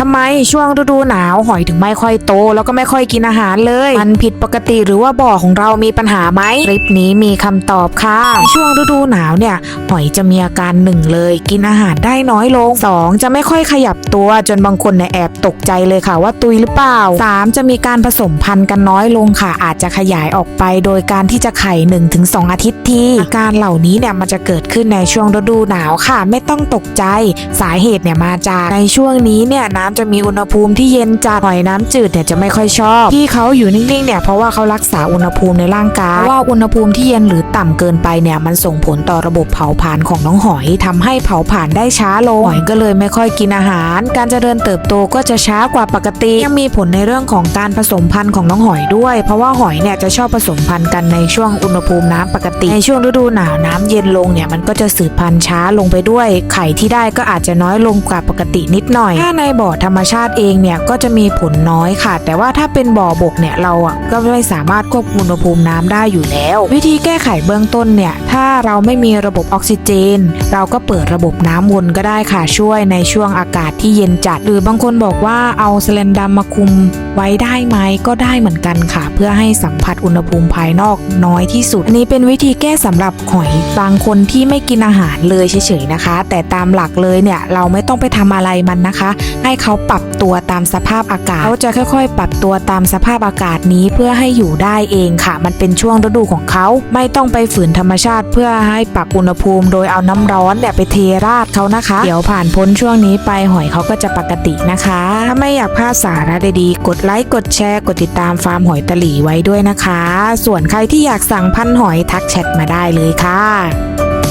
ทำไมช่วงฤดูหนาวหอยถึงไม่ค่อยโต แล้วก็ไม่ค่อยกินอาหารเลย มันผิดปกติหรือว่าบ่อของเรามีปัญหาไหมคลิปนี้มีคำตอบค่ะ ช่วงฤดูหนาวเนี่ยหอยจะมีอาการหนึ่งเลย กินอาหารได้น้อยลงสองจะไม่ค่อยขยับตัวจนบางคนเนี่ยแอบตกใจเลยค่ะว่าตุยหรือเปล่าสามจะมีการผสมพันธุ์กันน้อยลงค่ะ อาจจะขยายออกไปโดยการที่จะไข่1นถึงสอาทิตย์ทีอาการเหล่านี้เนี่ยมันจะเกิดขึ้นในช่วงฤดูหนาวค่ะ ไม่ต้องตกใจ สาเหตุเนี่ยมาจากในช่วงนี้เนี่ยน้ำจะมีอุณหภูมิที่เย็นจัดหอยน้ำจืดเนี่ยจะไม่ค่อยชอบ ที่เขาอยู่นิ่งๆเนี่ยเพราะว่าเขารักษาอุณหภูมิในร่างกายว่าอุณหภูมิที่เย็นหรือต่ำเกินไปเนี่ยมันส่งผลต่อระบบเผาผลาญของน้องหอยทำให้เผาผลาญได้ช้าลงหอยก็เลยไม่ค่อยกินอาหาร การเจริญเติบโตก็จะช้ากว่าปกติยังมีผลในเรื่องของการผสมพันธุ์ของน้องหอยด้วย เพราะว่าหอยเนี่ยจะชอบผสมพันธุ์กันในช่วงอุณหภูมิน้ำปกติ ในช่วงฤดูหนาวน้ำเย็นลงเนี่ยมันก็จะสืบพันธุ์ช้าลงไปด้วย ไข่ที่ได้ก็อาจจะน้อยลงกว่าปกตินิดหน่อยถ้าในบอธรรมชาติเองเนี่ยก็จะมีผลน้อยค่ะ แต่ว่าถ้าเป็นบ่อบกเนี่ยเราอะก็ไม่สามารถควบคุมอุณหภูมิน้ำได้อยู่แล้ว วิธีแก้ไขเบื้องต้นเนี่ยถ้าเราไม่มีระบบออกซิเจน เราก็เปิดระบบน้ำวนก็ได้ค่ะช่วยในช่วงอากาศที่เย็นจัด หรือบางคนบอกว่าเอาสแลนดัมมาคุมไว้ได้ไหมก็ได้เหมือนกันค่ะ เพื่อให้สัมผัสอุณหภูมิภายนอกน้อยที่สุด อันนี้เป็นวิธีแก้สำหรับหอยบางคนที่ไม่กินอาหารเลยเฉยๆนะคะ แต่ตามหลักเลยเนี่ยเราไม่ต้องไปทำอะไรมันนะคะ ให้ให้เขาปรับตัวตามสภาพอากาศเขาจะค่อยๆ ปรับตัวตามสภาพอากาศนี้เพื่อให้อยู่ได้เองค่ะ มันเป็นช่วงฤดูของเขา ไม่ต้องไปฝืนธรรมชาติ เพื่อให้ปรับอุณหภูมิโดยเอาน้ำร้อนเนี่ยไปเทราดเขานะคะ เดี๋ยวผ่านพ้นช่วงนี้ไปหอยเขาก็จะปกตินะคะ ถ้าไม่อยากพลาดสาระดีๆ กดไลค์ กดแชร์ กดติดตามฟาร์มหอยตะหลีไว้ด้วยนะคะ ส่วนใครที่อยากสั่งพันหอยทักแชทมาได้เลยค่ะ